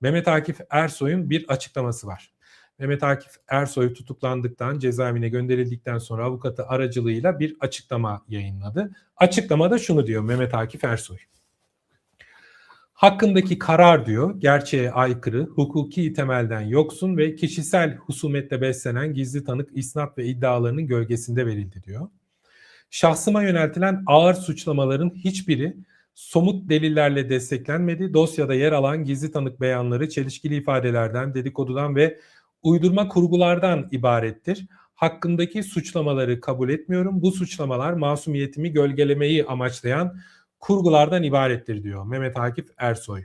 Mehmet Akif Ersoy'un bir açıklaması var. Mehmet Akif Ersoy tutuklandıktan, cezaevine gönderildikten sonra avukatı aracılığıyla bir açıklama yayınladı. Açıklamada şunu diyor Mehmet Akif Ersoy. Hakkındaki karar diyor gerçeğe aykırı, hukuki temelden yoksun ve kişisel husumetle beslenen gizli tanık isnat ve iddialarının gölgesinde verildi diyor. Şahsıma yöneltilen ağır suçlamaların hiçbiri somut delillerle desteklenmedi. Dosyada yer alan gizli tanık beyanları çelişkili ifadelerden, dedikodudan ve uydurma kurgulardan ibarettir. Hakkındaki suçlamaları kabul etmiyorum. Bu suçlamalar masumiyetimi gölgelemeyi amaçlayan kurgulardan ibarettir diyor Mehmet Akif Ersoy.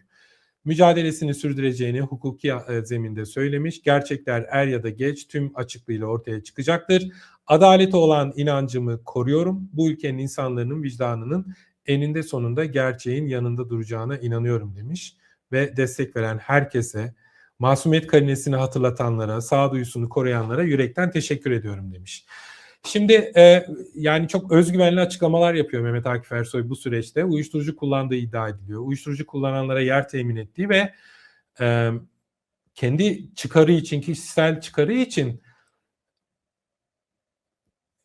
Mücadelesini sürdüreceğini hukuki e, zeminde söylemiş. Gerçekler er ya da geç tüm açıklığıyla ortaya çıkacaktır. Adalete olan inancımı koruyorum. Bu ülkenin insanların vicdanının eninde sonunda gerçeğin yanında duracağına inanıyorum demiş ve destek veren herkese, masumiyet karinesini hatırlatanlara, sağduyusunu koruyanlara yürekten teşekkür ediyorum demiş. Şimdi e, yani çok özgüvenli açıklamalar yapıyor Mehmet Akif Ersoy bu süreçte. Uyuşturucu kullandığı iddia ediliyor. Uyuşturucu kullananlara yer temin ettiği ve e, kendi çıkarı için, kişisel çıkarı için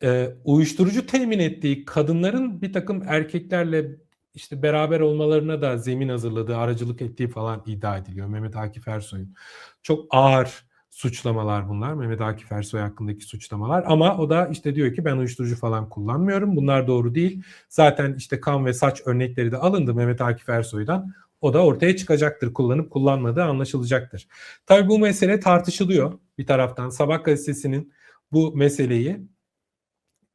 e, uyuşturucu temin ettiği kadınların bir takım erkeklerle işte beraber olmalarına da zemin hazırladığı, aracılık ettiği falan iddia ediliyor Mehmet Akif Ersoy'un. Çok ağır suçlamalar bunlar. Mehmet Akif Ersoy hakkındaki suçlamalar. Ama o da işte diyor ki ben uyuşturucu falan kullanmıyorum. Bunlar doğru değil. Zaten işte kan ve saç örnekleri de alındı Mehmet Akif Ersoy'dan. O da ortaya çıkacaktır. Kullanıp kullanmadığı anlaşılacaktır. Tabii bu mesele tartışılıyor bir taraftan. Sabah gazetesinin bu meseleyi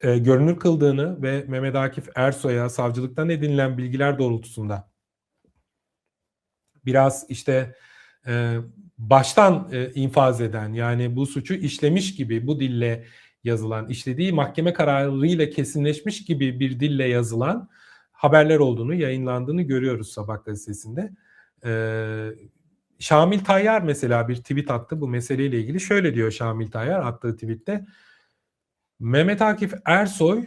e, görünür kıldığını ve Mehmet Akif Ersoy'a savcılıktan edinilen bilgiler doğrultusunda biraz işte e, baştan e, infaz eden yani bu suçu işlemiş gibi bu dille yazılan işlediği mahkeme kararıyla kesinleşmiş gibi bir dille yazılan haberler olduğunu yayınlandığını görüyoruz Sabah gazetesinde. Ee, Şamil Tayyar mesela bir tweet attı bu meseleyle ilgili. Şöyle diyor Şamil Tayyar attığı tweette. Mehmet Akif Ersoy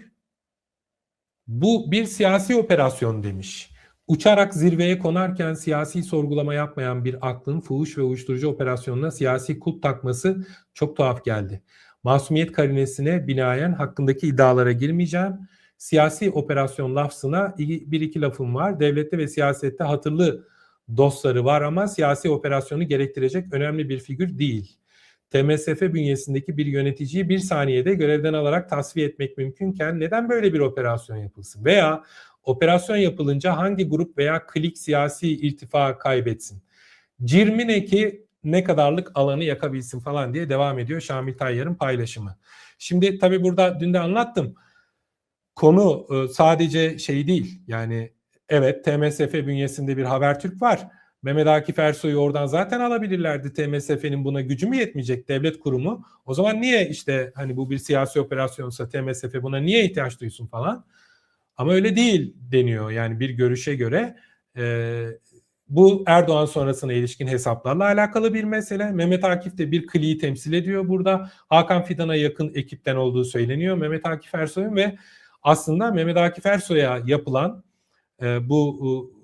bu bir siyasi operasyon demiş. Uçarak zirveye konarken siyasi sorgulama yapmayan bir aklın fuhuş ve uyuşturucu operasyonuna siyasi kulp takması çok tuhaf geldi. Masumiyet karinesine binaen hakkındaki iddialara girmeyeceğim. Siyasi operasyon lafzına bir iki lafım var. Devlette ve siyasette hatırlı dostları var ama siyasi operasyonu gerektirecek önemli bir figür değil. TMSF bünyesindeki bir yöneticiyi bir saniyede görevden alarak tasfiye etmek mümkünken neden böyle bir operasyon yapılsın? Veya operasyon yapılınca hangi grup veya klik siyasi irtifa kaybetsin? Cirmineki ne kadarlık alanı yakabilsin falan diye devam ediyor Şamil Tayyar'ın paylaşımı. Şimdi tabii burada dün de anlattım. Konu e, sadece şey değil. Yani evet TMSF bünyesinde bir Habertürk var Mehmet Akif Ersoy'u oradan zaten alabilirlerdi. TMSF'nin buna gücü mü yetmeyecek devlet kurumu? O zaman niye işte hani bu bir siyasi operasyonsa TMSF buna niye ihtiyaç duysun falan? Ama öyle değil deniyor. Yani bir görüşe göre e, bu Erdoğan sonrasına ilişkin hesaplarla alakalı bir mesele. Mehmet Akif de bir kliği temsil ediyor burada. Hakan Fidan'a yakın ekipten olduğu söyleniyor Mehmet Akif Ersoy'un ve aslında Mehmet Akif Ersoy'a yapılan e, bu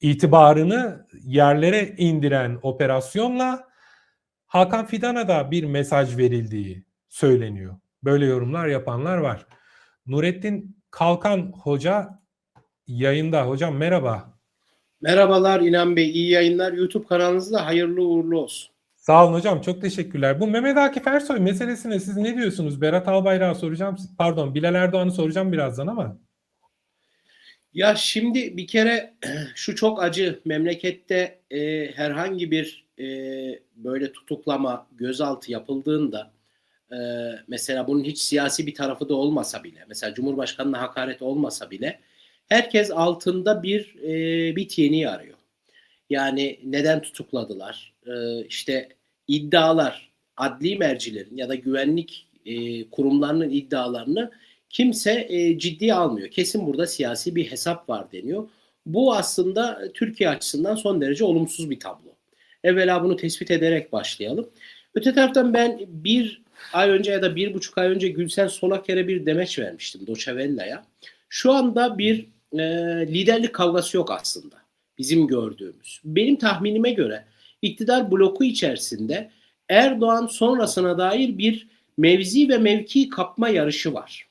itibarını yerlere indiren operasyonla Hakan Fidan'a da bir mesaj verildiği söyleniyor. Böyle yorumlar yapanlar var. Nurettin Kalkan Hoca yayında. Hocam merhaba. Merhabalar İnan Bey, iyi yayınlar. YouTube kanalınızda hayırlı uğurlu olsun. Sağ olun hocam, çok teşekkürler. Bu Mehmet Akif Ersoy meselesine siz ne diyorsunuz? Berat Albayrak'a soracağım, pardon Bilal Erdoğan'ı soracağım birazdan ama. Ya şimdi bir kere şu çok acı memlekette e, herhangi bir e, böyle tutuklama, gözaltı yapıldığında e, mesela bunun hiç siyasi bir tarafı da olmasa bile, mesela Cumhurbaşkanı'na hakaret olmasa bile herkes altında bir e, bit yeni arıyor. Yani neden tutukladılar? E, işte iddialar, adli mercilerin ya da güvenlik e, kurumlarının iddialarını kimse e, ciddiye almıyor. Kesin burada siyasi bir hesap var deniyor. Bu aslında Türkiye açısından son derece olumsuz bir tablo. Evvela bunu tespit ederek başlayalım. Öte taraftan ben bir ay önce ya da bir buçuk ay önce Gülsen Solaker'e bir demeç vermiştim Doçevella'ya. Şu anda bir e, liderlik kavgası yok aslında bizim gördüğümüz. Benim tahminime göre iktidar bloku içerisinde Erdoğan sonrasına dair bir mevzi ve mevki kapma yarışı var.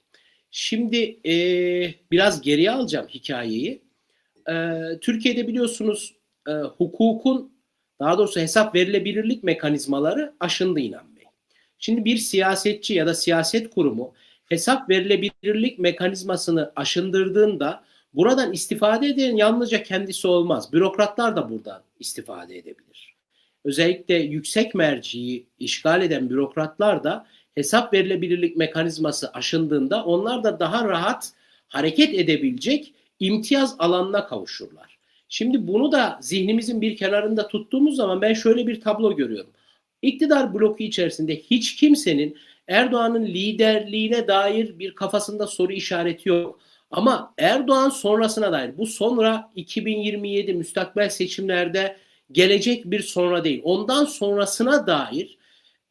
Şimdi e, biraz geriye alacağım hikayeyi. E, Türkiye'de biliyorsunuz e, hukukun daha doğrusu hesap verilebilirlik mekanizmaları aşındı İnan Bey. Şimdi bir siyasetçi ya da siyaset kurumu hesap verilebilirlik mekanizmasını aşındırdığında buradan istifade eden yalnızca kendisi olmaz. Bürokratlar da buradan istifade edebilir. Özellikle yüksek merciyi işgal eden bürokratlar da hesap verilebilirlik mekanizması aşındığında onlar da daha rahat hareket edebilecek imtiyaz alanına kavuşurlar. Şimdi bunu da zihnimizin bir kenarında tuttuğumuz zaman ben şöyle bir tablo görüyorum. İktidar bloku içerisinde hiç kimsenin Erdoğan'ın liderliğine dair bir kafasında soru işareti yok. Ama Erdoğan sonrasına dair bu sonra 2027 müstakbel seçimlerde gelecek bir sonra değil. Ondan sonrasına dair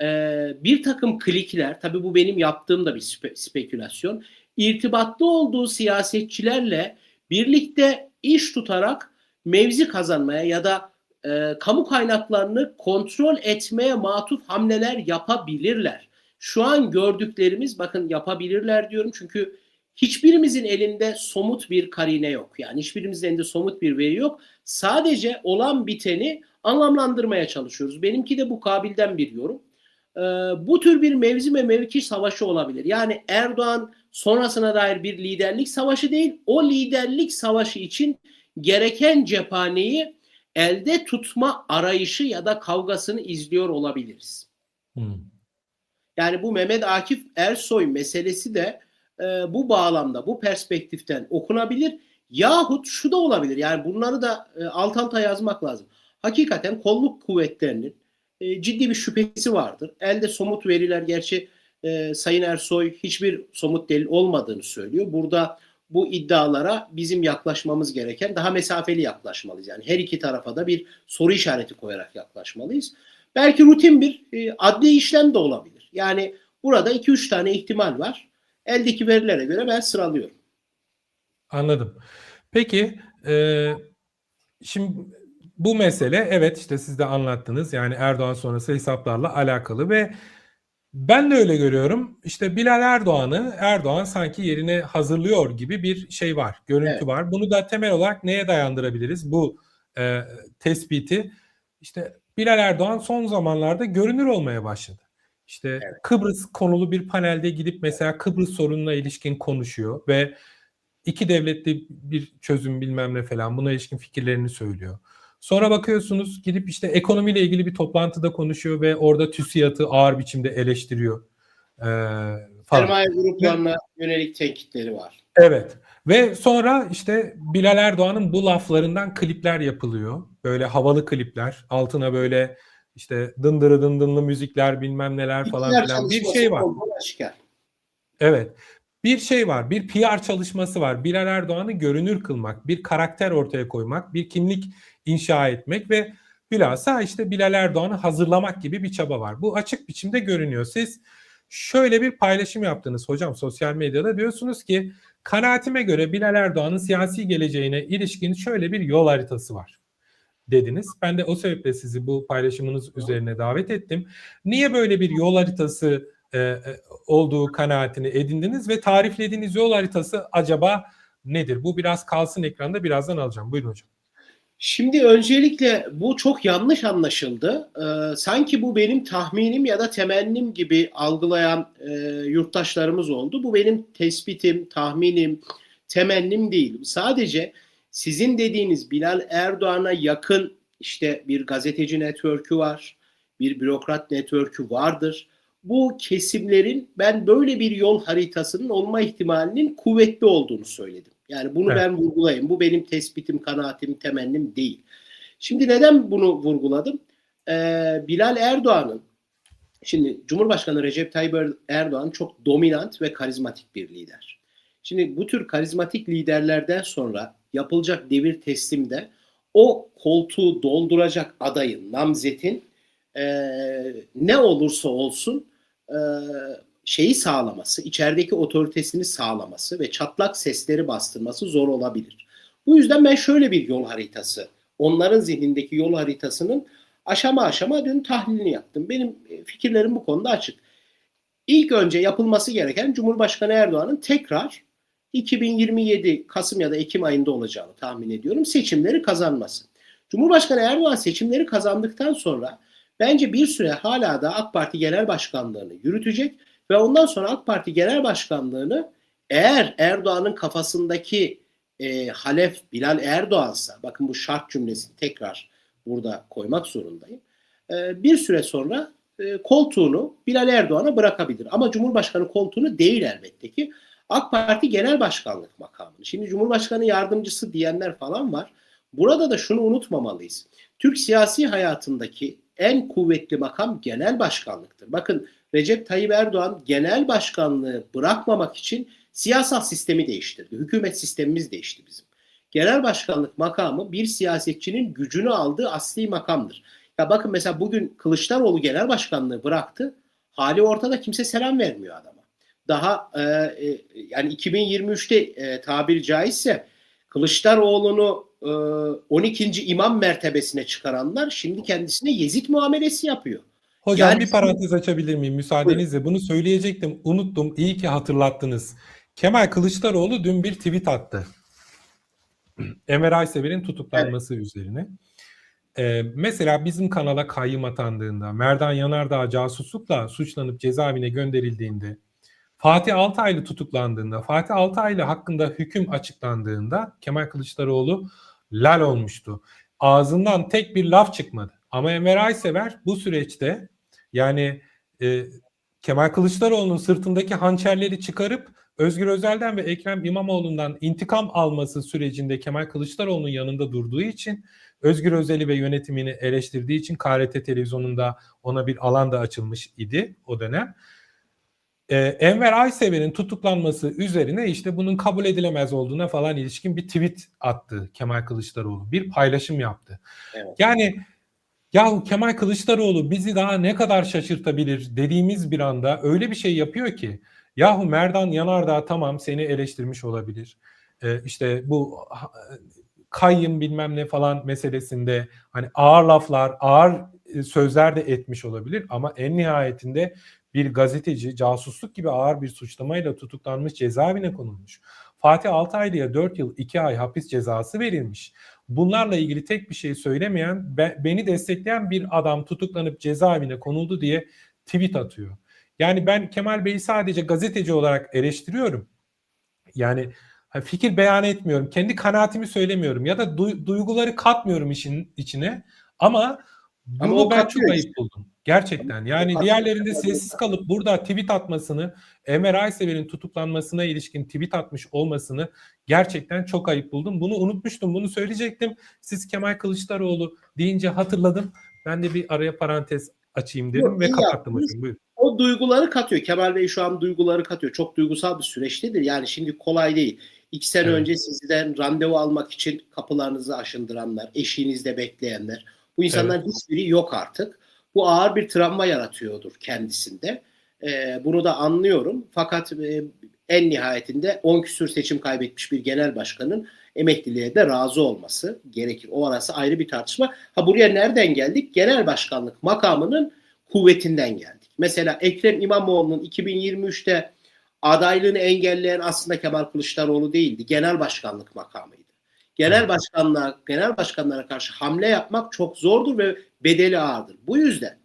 e, bir takım klikler, tabii bu benim yaptığım da bir spe, spekülasyon, irtibatlı olduğu siyasetçilerle birlikte iş tutarak mevzi kazanmaya ya da e, kamu kaynaklarını kontrol etmeye matuf hamleler yapabilirler. Şu an gördüklerimiz bakın yapabilirler diyorum çünkü hiçbirimizin elinde somut bir karine yok. Yani hiçbirimizin elinde somut bir veri yok. Sadece olan biteni anlamlandırmaya çalışıyoruz. Benimki de bu kabilden bir yorum. Ee, bu tür bir mevzi ve mevki savaşı olabilir. Yani Erdoğan sonrasına dair bir liderlik savaşı değil, o liderlik savaşı için gereken cephaneyi elde tutma arayışı ya da kavgasını izliyor olabiliriz. Hmm. Yani bu Mehmet Akif Ersoy meselesi de e, bu bağlamda, bu perspektiften okunabilir. Yahut şu da olabilir. Yani bunları da e, alt alta yazmak lazım. Hakikaten kolluk kuvvetlerinin e, ciddi bir şüphesi vardır. Elde somut veriler gerçi e, Sayın Ersoy hiçbir somut delil olmadığını söylüyor. Burada bu iddialara bizim yaklaşmamız gereken daha mesafeli yaklaşmalıyız. Yani her iki tarafa da bir soru işareti koyarak yaklaşmalıyız. Belki rutin bir e, adli işlem de olabilir. Yani burada 2-3 tane ihtimal var. Eldeki verilere göre ben sıralıyorum. Anladım. Peki e, şimdi bu mesele evet işte siz de anlattınız yani Erdoğan sonrası hesaplarla alakalı ve ben de öyle görüyorum. İşte Bilal Erdoğan'ı Erdoğan sanki yerine hazırlıyor gibi bir şey var, görüntü evet. var. Bunu da temel olarak neye dayandırabiliriz bu e, tespiti? İşte Bilal Erdoğan son zamanlarda görünür olmaya başladı. İşte evet. Kıbrıs konulu bir panelde gidip mesela Kıbrıs sorununa ilişkin konuşuyor ve iki devletli bir çözüm bilmem ne falan buna ilişkin fikirlerini söylüyor. Sonra bakıyorsunuz gidip işte ekonomiyle ilgili bir toplantıda konuşuyor ve orada TÜSİAD'ı ağır biçimde eleştiriyor. Ee, falan. Sermaye gruplarına yönelik tenkitleri var. Evet. Ve sonra işte Bilal Erdoğan'ın bu laflarından klipler yapılıyor. Böyle havalı klipler. Altına böyle işte dındırı dındınlı müzikler bilmem neler falan filan bir şey var. Evet. Bir şey var. Bir PR çalışması var. Bilal Erdoğan'ı görünür kılmak, bir karakter ortaya koymak, bir kimlik inşa etmek ve bilhassa işte Bilal Erdoğan'ı hazırlamak gibi bir çaba var. Bu açık biçimde görünüyor. Siz şöyle bir paylaşım yaptınız hocam sosyal medyada diyorsunuz ki kanaatime göre Bilal Erdoğan'ın siyasi geleceğine ilişkin şöyle bir yol haritası var dediniz. Ben de o sebeple sizi bu paylaşımınız üzerine davet ettim. Niye böyle bir yol haritası e, e, olduğu kanaatini edindiniz ve tariflediğiniz yol haritası acaba nedir? Bu biraz kalsın ekranda birazdan alacağım. Buyurun hocam. Şimdi öncelikle bu çok yanlış anlaşıldı. Ee, sanki bu benim tahminim ya da temennim gibi algılayan e, yurttaşlarımız oldu. Bu benim tespitim, tahminim, temennim değil. Sadece sizin dediğiniz Bilal Erdoğan'a yakın işte bir gazeteci network'ü var, bir bürokrat network'ü vardır. Bu kesimlerin ben böyle bir yol haritasının olma ihtimalinin kuvvetli olduğunu söyledim. Yani bunu evet. ben vurgulayayım. Bu benim tespitim, kanaatim, temennim değil. Şimdi neden bunu vurguladım? Ee, Bilal Erdoğan'ın Şimdi Cumhurbaşkanı Recep Tayyip Erdoğan çok dominant ve karizmatik bir lider. Şimdi bu tür karizmatik liderlerden sonra yapılacak devir teslimde o koltuğu dolduracak adayın, namzetin e, ne olursa olsun e, şeyi sağlaması, içerideki otoritesini sağlaması ve çatlak sesleri bastırması zor olabilir. Bu yüzden ben şöyle bir yol haritası, onların zihnindeki yol haritasının aşama aşama dün tahlilini yaptım. Benim e, fikirlerim bu konuda açık. İlk önce yapılması gereken Cumhurbaşkanı Erdoğan'ın tekrar 2027 Kasım ya da Ekim ayında olacağını tahmin ediyorum seçimleri kazanması. Cumhurbaşkanı Erdoğan seçimleri kazandıktan sonra bence bir süre hala da AK Parti Genel Başkanlığını yürütecek ve ondan sonra AK Parti Genel Başkanlığını eğer Erdoğan'ın kafasındaki e, Halef Bilal Erdoğan'sa bakın bu şart cümlesini tekrar burada koymak zorundayım. E, bir süre sonra e, koltuğunu Bilal Erdoğan'a bırakabilir. Ama Cumhurbaşkanı koltuğunu değil elbette ki. AK Parti Genel Başkanlık makamını. Şimdi Cumhurbaşkanı yardımcısı diyenler falan var. Burada da şunu unutmamalıyız. Türk siyasi hayatındaki en kuvvetli makam genel başkanlıktır. Bakın Recep Tayyip Erdoğan genel başkanlığı bırakmamak için siyasal sistemi değiştirdi. Hükümet sistemimiz değişti bizim. Genel başkanlık makamı bir siyasetçinin gücünü aldığı asli makamdır. Ya bakın mesela bugün Kılıçdaroğlu genel başkanlığı bıraktı. Hali ortada kimse selam vermiyor adama. Daha e, e, yani 2023'te e, tabiri caizse Kılıçdaroğlu'nu e, 12. imam mertebesine çıkaranlar şimdi kendisine Yezid muamelesi yapıyor. Hocam Yani- bir parantez açabilir miyim müsaadenizle? Bunu söyleyecektim. Unuttum. İyi ki hatırlattınız. Kemal Kılıçdaroğlu dün bir tweet attı. Emre Aysever'in tutuklanması üzerine. Ee, mesela bizim kanala kayyım atandığında, Merdan Yanardağ casuslukla suçlanıp cezaevine gönderildiğinde, Fatih Altaylı tutuklandığında, Fatih Altaylı hakkında hüküm açıklandığında Kemal Kılıçdaroğlu lal olmuştu. Ağzından tek bir laf çıkmadı. Ama Emre Aysever bu süreçte yani e, Kemal Kılıçdaroğlu'nun sırtındaki hançerleri çıkarıp Özgür Özel'den ve Ekrem İmamoğlu'ndan intikam alması sürecinde Kemal Kılıçdaroğlu'nun yanında durduğu için Özgür Özel'i ve yönetimini eleştirdiği için KRT televizyonunda ona bir alan da açılmış idi o dönem. Ee, Enver Aysever'in tutuklanması üzerine işte bunun kabul edilemez olduğuna falan ilişkin bir tweet attı Kemal Kılıçdaroğlu. Bir paylaşım yaptı. Evet. Yani yahu Kemal Kılıçdaroğlu bizi daha ne kadar şaşırtabilir dediğimiz bir anda öyle bir şey yapıyor ki yahu Merdan Yanardağ tamam seni eleştirmiş olabilir. Ee, işte bu kayyım bilmem ne falan meselesinde hani ağır laflar, ağır e, sözler de etmiş olabilir ama en nihayetinde bir gazeteci casusluk gibi ağır bir suçlamayla tutuklanmış cezaevine konulmuş. Fatih Altaylı'ya 4 yıl 2 ay hapis cezası verilmiş. Bunlarla ilgili tek bir şey söylemeyen, be- beni destekleyen bir adam tutuklanıp cezaevine konuldu diye tweet atıyor. Yani ben Kemal Bey'i sadece gazeteci olarak eleştiriyorum. Yani fikir beyan etmiyorum. Kendi kanaatimi söylemiyorum ya da du- duyguları katmıyorum işin içine. Ama bunu Ama o ben çok ayıp buldum. Gerçekten. Yani diğerlerinde sessiz kalıp burada tweet atmasını, Emre Aysever'in tutuklanmasına ilişkin tweet atmış olmasını gerçekten çok ayıp buldum. Bunu unutmuştum. Bunu söyleyecektim. Siz Kemal Kılıçdaroğlu deyince hatırladım. Ben de bir araya parantez açayım dedim Yok, ve kapattım hocam. Buyurun. o duyguları katıyor. Kemal Bey şu an duyguları katıyor. Çok duygusal bir süreçtedir. Yani şimdi kolay değil. İki sene Evet. önce sizden randevu almak için kapılarınızı aşındıranlar, eşiğinizde bekleyenler. Bu insanların hiçbiri yok artık. Bu ağır bir travma yaratıyordur kendisinde. Ee, bunu da anlıyorum. Fakat e, en nihayetinde 10 küsür seçim kaybetmiş bir genel başkanın emekliliğe de razı olması gerekir. O arası ayrı bir tartışma. Ha buraya nereden geldik? Genel başkanlık makamının kuvvetinden geldik. Mesela Ekrem İmamoğlu'nun 2023'te adaylığını engelleyen aslında Kemal Kılıçdaroğlu değildi. Genel başkanlık makamıydı. Genel başkanlığa, genel başkanlara karşı hamle yapmak çok zordur ve bedeli ağırdır. Bu yüzden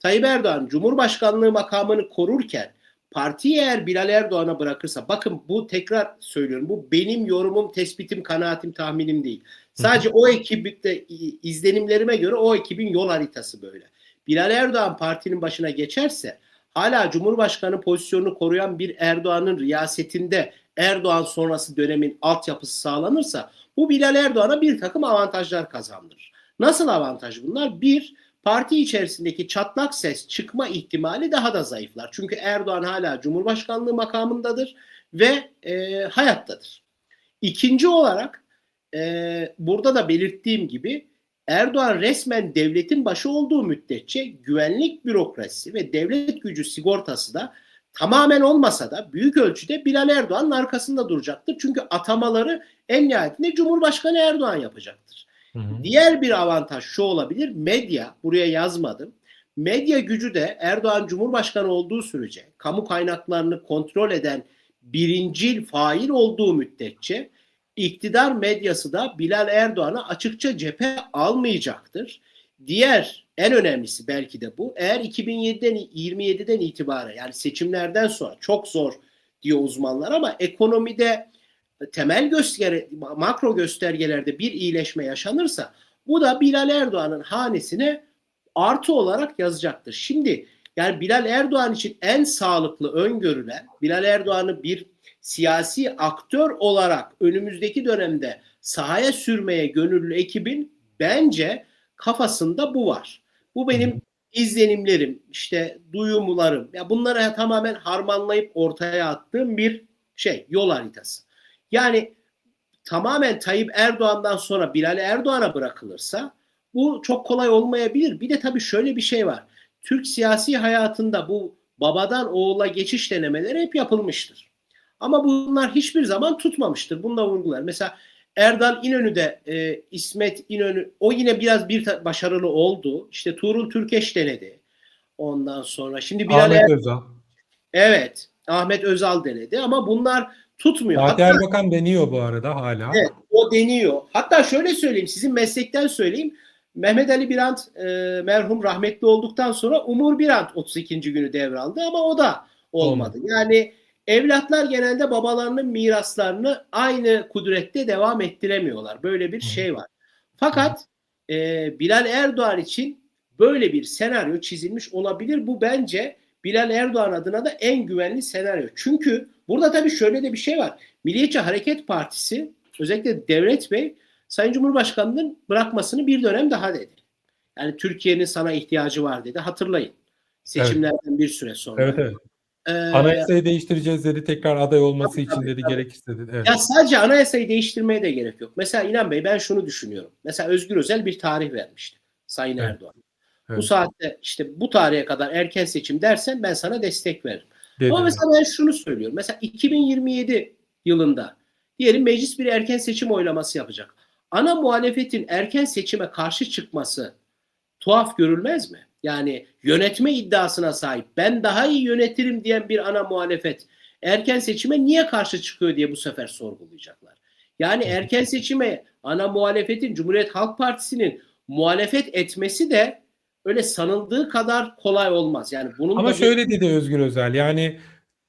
Tayyip Erdoğan Cumhurbaşkanlığı makamını korurken partiyi eğer Bilal Erdoğan'a bırakırsa bakın bu tekrar söylüyorum bu benim yorumum, tespitim, kanaatim, tahminim değil. Sadece o ekipte izlenimlerime göre o ekibin yol haritası böyle. Bilal Erdoğan partinin başına geçerse hala Cumhurbaşkanı pozisyonunu koruyan bir Erdoğan'ın riyasetinde Erdoğan sonrası dönemin altyapısı sağlanırsa bu Bilal Erdoğan'a bir takım avantajlar kazandırır. Nasıl avantaj bunlar? Bir, parti içerisindeki çatlak ses çıkma ihtimali daha da zayıflar. Çünkü Erdoğan hala Cumhurbaşkanlığı makamındadır ve e, hayattadır. İkinci olarak e, burada da belirttiğim gibi Erdoğan resmen devletin başı olduğu müddetçe güvenlik bürokrasisi ve devlet gücü sigortası da tamamen olmasa da büyük ölçüde Bilal Erdoğan'ın arkasında duracaktır. Çünkü atamaları en nihayetinde Cumhurbaşkanı Erdoğan yapacaktır. Hı hı. Diğer bir avantaj şu olabilir. Medya, buraya yazmadım. Medya gücü de Erdoğan Cumhurbaşkanı olduğu sürece kamu kaynaklarını kontrol eden birincil fail olduğu müddetçe iktidar medyası da Bilal Erdoğan'a açıkça cephe almayacaktır. Diğer en önemlisi belki de bu. Eğer 2007'den 27'den itibaren yani seçimlerden sonra çok zor diyor uzmanlar ama ekonomide temel gösterge makro göstergelerde bir iyileşme yaşanırsa bu da Bilal Erdoğan'ın hanesine artı olarak yazacaktır. Şimdi yani Bilal Erdoğan için en sağlıklı öngörülen Bilal Erdoğan'ı bir siyasi aktör olarak önümüzdeki dönemde sahaya sürmeye gönüllü ekibin bence kafasında bu var. Bu benim izlenimlerim, işte duyumlarım. Ya bunları tamamen harmanlayıp ortaya attığım bir şey, yol haritası. Yani tamamen Tayyip Erdoğan'dan sonra Bilal Erdoğan'a bırakılırsa bu çok kolay olmayabilir. Bir de tabii şöyle bir şey var. Türk siyasi hayatında bu babadan oğula geçiş denemeleri hep yapılmıştır. Ama bunlar hiçbir zaman tutmamıştır. Bunu da vurgular. Mesela Erdal İnönü de e, İsmet İnönü o yine biraz bir başarılı oldu. İşte Tuğrul Türkeş denedi. Ondan sonra şimdi Bilal Ahmet Er- Özal. evet Ahmet Özal denedi ama bunlar tutmuyor. Fatih Hatta- Erbakan deniyor bu arada hala. Evet, o deniyor. Hatta şöyle söyleyeyim, sizin meslekten söyleyeyim. Mehmet Ali Birant e, merhum rahmetli olduktan sonra Umur Birant 32. günü devraldı ama o da olmadı. Yani evlatlar genelde babalarının miraslarını aynı kudrette devam ettiremiyorlar. Böyle bir şey var. Fakat e, Bilal Erdoğan için böyle bir senaryo çizilmiş olabilir. Bu bence Bilal Erdoğan adına da en güvenli senaryo. Çünkü burada tabii şöyle de bir şey var. Milliyetçi Hareket Partisi özellikle Devlet Bey Sayın Cumhurbaşkanı'nın bırakmasını bir dönem daha dedi. Yani Türkiye'nin sana ihtiyacı var dedi. Hatırlayın. Seçimlerden bir süre sonra. Evet evet. Ee, Anayasayı değiştireceğiz dedi. Tekrar aday olması Tabii, için tabii, dedi tabii. gerekirse dedi. Evet. Ya sadece anayasayı değiştirmeye de gerek yok. Mesela İnan Bey ben şunu düşünüyorum. Mesela Özgür Özel bir tarih vermişti. Sayın Evet. Erdoğan. Evet. Bu saatte işte bu tarihe kadar erken seçim dersen ben sana destek veririm. dedi. Ama mesela ben şunu söylüyorum. Mesela 2027 yılında diyelim meclis bir erken seçim oylaması yapacak. Ana muhalefetin erken seçime karşı çıkması tuhaf görülmez mi? Yani yönetme iddiasına sahip ben daha iyi yönetirim diyen bir ana muhalefet erken seçime niye karşı çıkıyor diye bu sefer sorgulayacaklar. Yani erken seçime ana muhalefetin Cumhuriyet Halk Partisi'nin muhalefet etmesi de öyle sanıldığı kadar kolay olmaz. Yani bunun Ama da bir- şöyle dedi Özgür Özel yani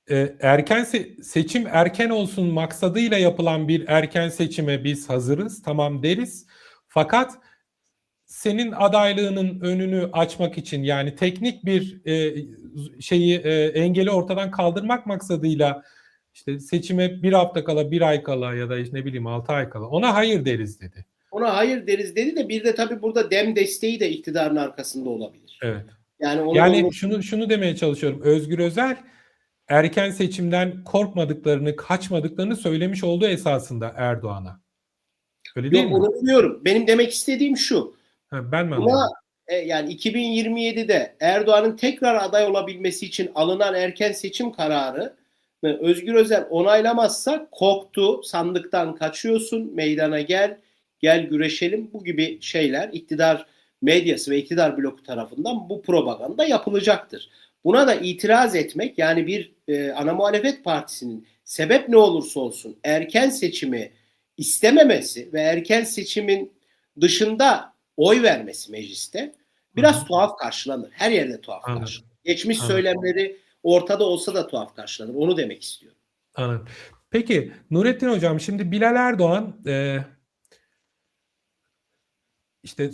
e, erken se- seçim erken olsun maksadıyla yapılan bir erken seçime biz hazırız tamam deriz. Fakat senin adaylığının önünü açmak için yani teknik bir e, şeyi e, engeli ortadan kaldırmak maksadıyla işte seçime bir hafta kala bir ay kala ya da işte ne bileyim altı ay kala ona hayır deriz dedi. Ona hayır deriz dedi de bir de tabii burada dem desteği de iktidarın arkasında olabilir. Evet. Yani onu, Yani onu- şunu şunu demeye çalışıyorum. Özgür Özel erken seçimden korkmadıklarını, kaçmadıklarını söylemiş olduğu esasında Erdoğan'a. Öyle değil yok, mi? onu biliyorum. Benim demek istediğim şu. Ha, ben mi Buna anladım? e, yani 2027'de Erdoğan'ın tekrar aday olabilmesi için alınan erken seçim kararı Özgür Özel onaylamazsa korktu, sandıktan kaçıyorsun, meydana gel, gel güreşelim bu gibi şeyler iktidar medyası ve iktidar bloku tarafından bu propaganda yapılacaktır. Buna da itiraz etmek yani bir e, ana muhalefet partisinin sebep ne olursa olsun erken seçimi istememesi ve erken seçimin dışında oy vermesi mecliste biraz hı. tuhaf karşılanır. Her yerde tuhaf Anladım. karşılanır. Geçmiş Anladım. söylemleri ortada olsa da tuhaf karşılanır. Onu demek istiyorum. Anladım. Peki Nurettin Hocam şimdi Bilal Erdoğan e, işte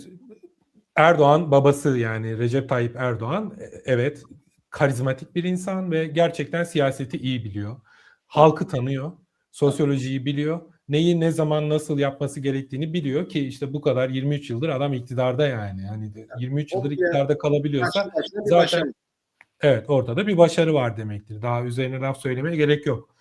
Erdoğan babası yani Recep Tayyip Erdoğan e, evet karizmatik bir insan ve gerçekten siyaseti iyi biliyor. Halkı tanıyor, sosyolojiyi biliyor. Neyi ne zaman nasıl yapması gerektiğini biliyor ki işte bu kadar 23 yıldır adam iktidarda yani. Yani de 23 yıldır iktidarda kalabiliyorsa zaten-. Evet ortada bir başarı var demektir. Daha üzerine laf söylemeye gerek yok.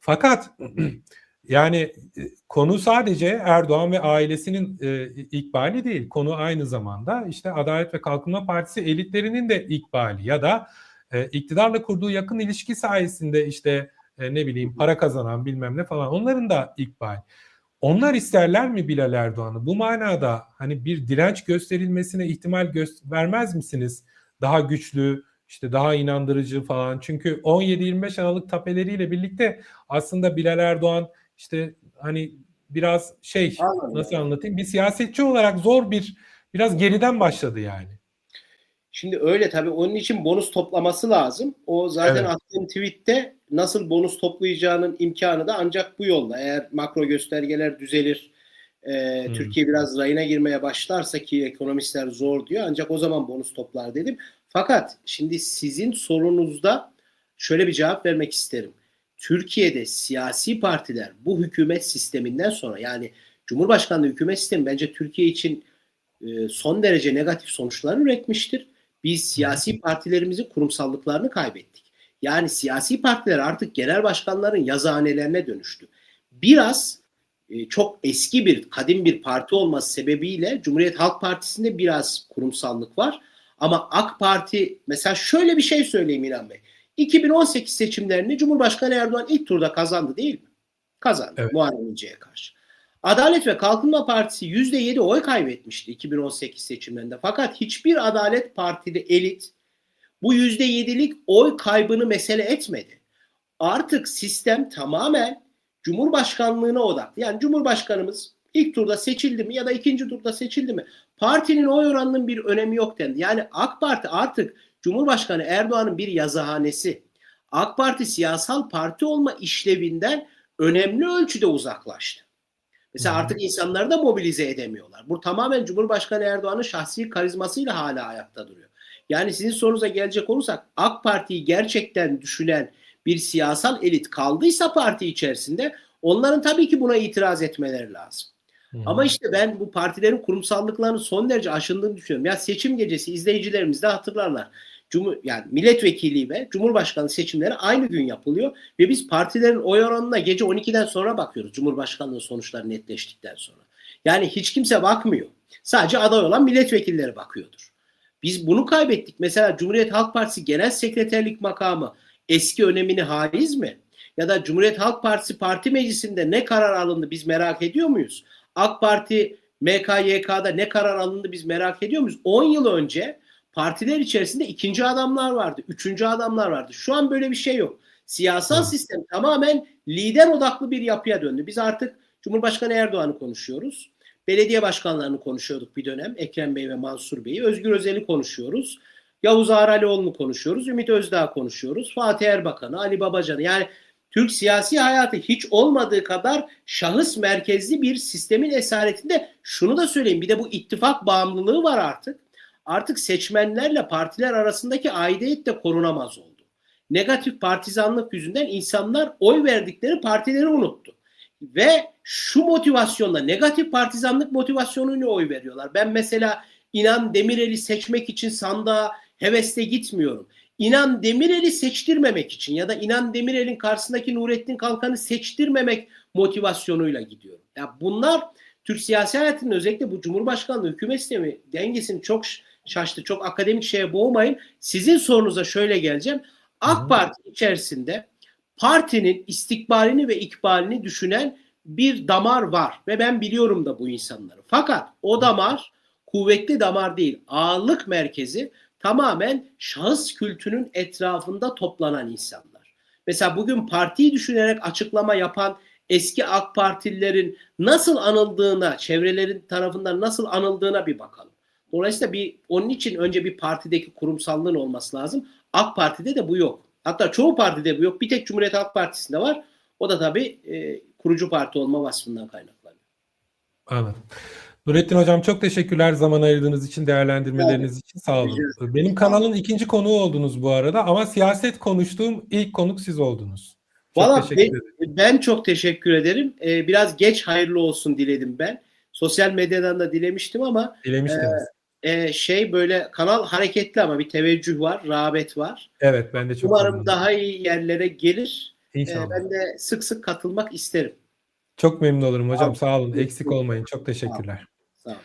Fakat yani e, konu sadece Erdoğan ve ailesinin e, ikbali değil. Konu aynı zamanda işte Adalet ve Kalkınma Partisi elitlerinin de ikbali ya da e, iktidarla kurduğu yakın ilişki sayesinde işte e, ne bileyim para kazanan bilmem ne falan onların da ikbali. Onlar isterler mi Bilal Erdoğan'ı? Bu manada hani bir direnç gösterilmesine ihtimal gö- vermez misiniz? Daha güçlü, işte daha inandırıcı falan. Çünkü 17-25 Aralık tapeleriyle birlikte aslında Bilal Erdoğan işte hani biraz şey Anladım. nasıl anlatayım? Bir siyasetçi olarak zor bir biraz geriden başladı yani. Şimdi öyle tabii onun için bonus toplaması lazım. O zaten Evet. attığım tweette nasıl bonus toplayacağının imkanı da ancak bu yolla. Eğer makro göstergeler düzelir, e, Hmm. Türkiye biraz rayına girmeye başlarsa ki ekonomistler zor diyor ancak o zaman bonus toplar dedim. Fakat şimdi sizin sorunuzda şöyle bir cevap vermek isterim. Türkiye'de siyasi partiler bu hükümet sisteminden sonra yani Cumhurbaşkanlığı hükümet sistemi bence Türkiye için e, son derece negatif sonuçlar üretmiştir. Biz siyasi partilerimizin kurumsallıklarını kaybettik. Yani siyasi partiler artık genel başkanların yazıhanelerine dönüştü. Biraz e, çok eski bir, kadim bir parti olması sebebiyle Cumhuriyet Halk Partisi'nde biraz kurumsallık var. Ama AK Parti mesela şöyle bir şey söyleyeyim İlhan Bey. 2018 seçimlerini Cumhurbaşkanı Erdoğan ilk turda kazandı değil mi? Kazandı Evet. Muharrem İnce'ye karşı. Adalet ve Kalkınma Partisi %7 oy kaybetmişti 2018 seçimlerinde. Fakat hiçbir Adalet Partili elit bu %7'lik oy kaybını mesele etmedi. Artık sistem tamamen Cumhurbaşkanlığına odaklı. Yani Cumhurbaşkanımız ilk turda seçildi mi ya da ikinci turda seçildi mi? Partinin oy oranının bir önemi yok dendi. Yani AK Parti artık Cumhurbaşkanı Erdoğan'ın bir yazıhanesi. AK Parti siyasal parti olma işlevinden önemli ölçüde uzaklaştı. Mesela hı. artık insanları da mobilize edemiyorlar. Bu tamamen Cumhurbaşkanı Erdoğan'ın şahsi karizmasıyla hala ayakta duruyor. Yani sizin sorunuza gelecek olursak AK Parti'yi gerçekten düşünen bir siyasal elit kaldıysa parti içerisinde onların tabii ki buna itiraz etmeleri lazım. Hı. Ama işte ben bu partilerin kurumsallıklarının son derece aşındığını düşünüyorum. Ya seçim gecesi izleyicilerimiz de hatırlarlar. Cumhur, yani milletvekili ve cumhurbaşkanı seçimleri aynı gün yapılıyor ve biz partilerin oy oranına gece 12'den sonra bakıyoruz cumhurbaşkanlığı sonuçları netleştikten sonra. Yani hiç kimse bakmıyor. Sadece aday olan milletvekilleri bakıyordur. Biz bunu kaybettik. Mesela Cumhuriyet Halk Partisi Genel Sekreterlik makamı eski önemini haiz mi? Ya da Cumhuriyet Halk Partisi Parti Meclisi'nde ne karar alındı biz merak ediyor muyuz? AK Parti MKYK'da ne karar alındı biz merak ediyor muyuz? 10 yıl önce partiler içerisinde ikinci adamlar vardı, üçüncü adamlar vardı. Şu an böyle bir şey yok. Siyasal Evet. sistem tamamen lider odaklı bir yapıya döndü. Biz artık Cumhurbaşkanı Erdoğan'ı konuşuyoruz. Belediye başkanlarını konuşuyorduk bir dönem. Ekrem Bey ve Mansur Bey'i. Özgür Özel'i konuşuyoruz. Yavuz Ağralioğlu'nu konuşuyoruz. Ümit Özdağ konuşuyoruz. Fatih Erbakan'ı, Ali Babacan'ı. Yani Türk siyasi hayatı hiç olmadığı kadar şahıs merkezli bir sistemin esaretinde şunu da söyleyeyim. Bir de bu ittifak bağımlılığı var artık. Artık seçmenlerle partiler arasındaki aidiyet de korunamaz oldu. Negatif partizanlık yüzünden insanlar oy verdikleri partileri unuttu. Ve şu motivasyonla negatif partizanlık motivasyonuyla oy veriyorlar. Ben mesela İnan Demirel'i seçmek için sandığa hevesle gitmiyorum. İnan Demirel'i seçtirmemek için ya da İnan Demirel'in karşısındaki Nurettin Kalkan'ı seçtirmemek motivasyonuyla gidiyorum. Ya bunlar Türk siyasi hayatının özellikle bu Cumhurbaşkanlığı hükümet sistemi dengesini çok şaştı. Çok akademik şeye boğmayın. Sizin sorunuza şöyle geleceğim. AK. Parti içerisinde partinin istikbalini ve ikbalini düşünen bir damar var ve ben biliyorum da bu insanları. Fakat o damar kuvvetli damar değil. Ağırlık merkezi tamamen şahıs kültünün etrafında toplanan insanlar. Mesela bugün partiyi düşünerek açıklama yapan eski AK Partililerin nasıl anıldığına, çevrelerin tarafından nasıl anıldığına bir bakalım. Dolayısıyla bir onun için önce bir partideki kurumsallığın olması lazım. AK Parti'de de bu yok. Hatta çoğu partide bu yok. Bir tek Cumhuriyet Halk Partisi'nde var. O da tabii e, kurucu parti olma vasfından kaynaklanıyor. Anladım. Nurettin Hocam çok teşekkürler zaman ayırdığınız için, değerlendirmeleriniz için sağ olun. Benim kanalın ikinci konuğu oldunuz bu arada ama siyaset konuştuğum ilk konuk siz oldunuz. Çok Valla teşekkür ben, ederim. ben çok teşekkür ederim. Ee, biraz geç hayırlı olsun diledim ben. Sosyal medyadan da dilemiştim ama Dilemiştiniz. e, şey böyle kanal hareketli ama bir teveccüh var, rağbet var. Evet ben de çok Umarım memnunum. daha iyi yerlere gelir. Ee, İnşallah. ben de sık sık katılmak isterim. Çok memnun olurum hocam. Sağ olun. Eksik olmayın. Çok teşekkürler. Sağ olun.